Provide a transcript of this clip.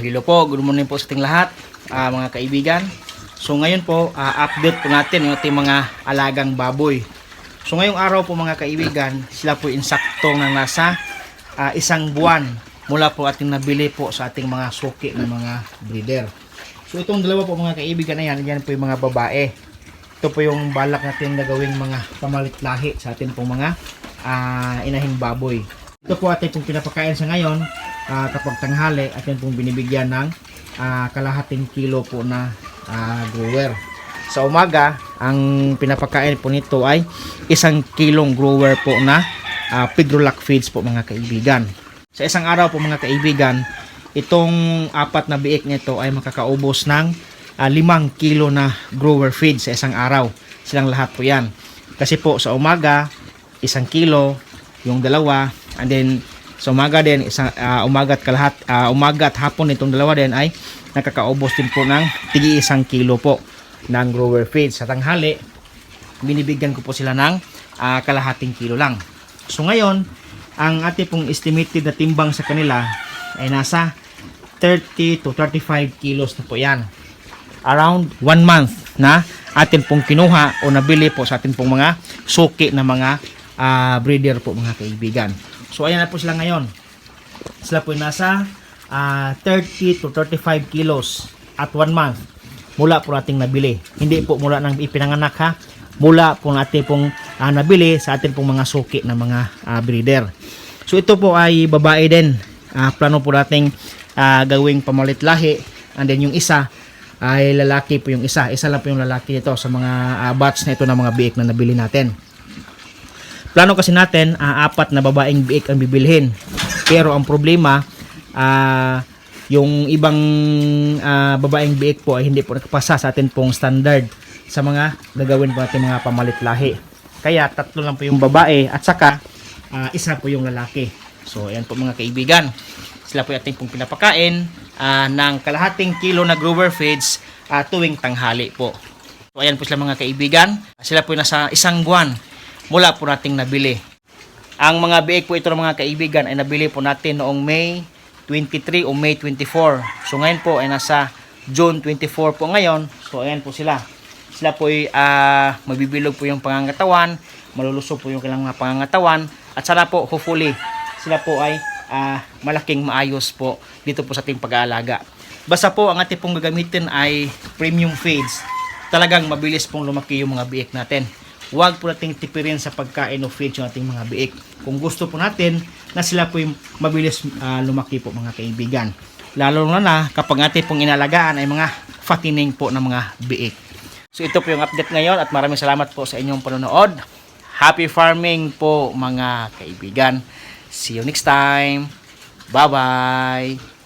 hello po, good morning po sa ating lahat, ah, mga kaibigan. So ngayon po, ah, update po natin yung ating mga alagang baboy. So ngayong araw po mga kaibigan, sila po insakto na nasa ah, isang buwan mula po ating nabili po sa ating mga suki ng mga breeder. So itong dalawa po mga kaibigan na yan, yan po yung mga babae. Ito po yung balak natin na gawing mga pamalit lahi sa ating pong mga ah, inahing baboy. Ito po ating pinapakain sa ngayon ah, kapag tanghali at yan pong binibigyan ng ah, kalahating kilo po na ah, grower. Sa umaga, ang pinapakain po nito ay isang kilong grower po na uh, Pigrolac feeds po mga kaibigan. Sa isang araw po mga kaibigan, itong apat na biik nito ay makakaubos ng ah, limang kilo na grower feed sa isang araw. Silang lahat po yan. Kasi po sa umaga, isang kilo, yung dalawa, and then sa umaga din, isang, ah, umaga at kalahat, ah, umaga at hapon itong dalawa din ay nakakaubos din po ng tigi isang kilo po ng grower feed. Sa tanghali, binibigyan ko po sila ng ah, kalahating kilo lang. So ngayon, ang ating pong estimated na timbang sa kanila ay nasa 30 to 35 kilos na po yan. Around 1 month na atin pong kinuha o nabili po sa atin pong mga suki na mga ah, breeder po mga kaibigan. So ayan na po sila ngayon. Sila po nasa ah, 30 to 35 kilos at 1 month mula po nating nabili. Hindi po mula nang ipinanganak ha. Mula po natin pong ah, nabili sa atin pong mga suki na mga ah, breeder. So ito po ay babae din. Ah, plano po nating ah, gawing pamalit lahi. And then yung isa ay lalaki po yung isa. Isa lang po yung lalaki nito sa mga ah, batch na ito ng mga biik na nabili natin. Plano kasi natin, ah, apat na babaeng biik ang bibilhin. Pero ang problema, ah, yung ibang ah, babaeng biik po ay hindi po nakapasa sa atin pong standard sa mga gagawin po natin mga pamalit lahi. Kaya tatlo lang po yung babae at saka ah, isa po yung lalaki. So ayan po mga kaibigan. Sila po ating pong pinapakain ah, ng kalahating kilo na grower feeds ah, tuwing tanghali po. So ayan po sila mga kaibigan. Sila po nasa isang buwan mula po nating nabili. Ang mga biik po ito ng mga kaibigan ay nabili po natin noong May 23 o May 24. So ngayon po ay nasa June 24 po ngayon. So ayan po sila. Sila po ay ah, mabibilog po yung pangangatawan, malulusog po yung kailangang mga pangangatawan at sana po hopefully sila po ay ah, malaking maayos po dito po sa ating pag-aalaga. Basta po ang ating pong gagamitin ay premium feeds. Talagang mabilis pong lumaki yung mga biik natin huwag po nating tipirin sa pagkain o feed yung ating mga biik. Kung gusto po natin na sila po yung mabilis ah, lumaki po mga kaibigan. Lalo na na kapag ating pong inalagaan ay mga fattening po ng mga biik. So ito po yung update ngayon at maraming salamat po sa inyong panonood. Happy farming po mga kaibigan. See you next time. Bye-bye.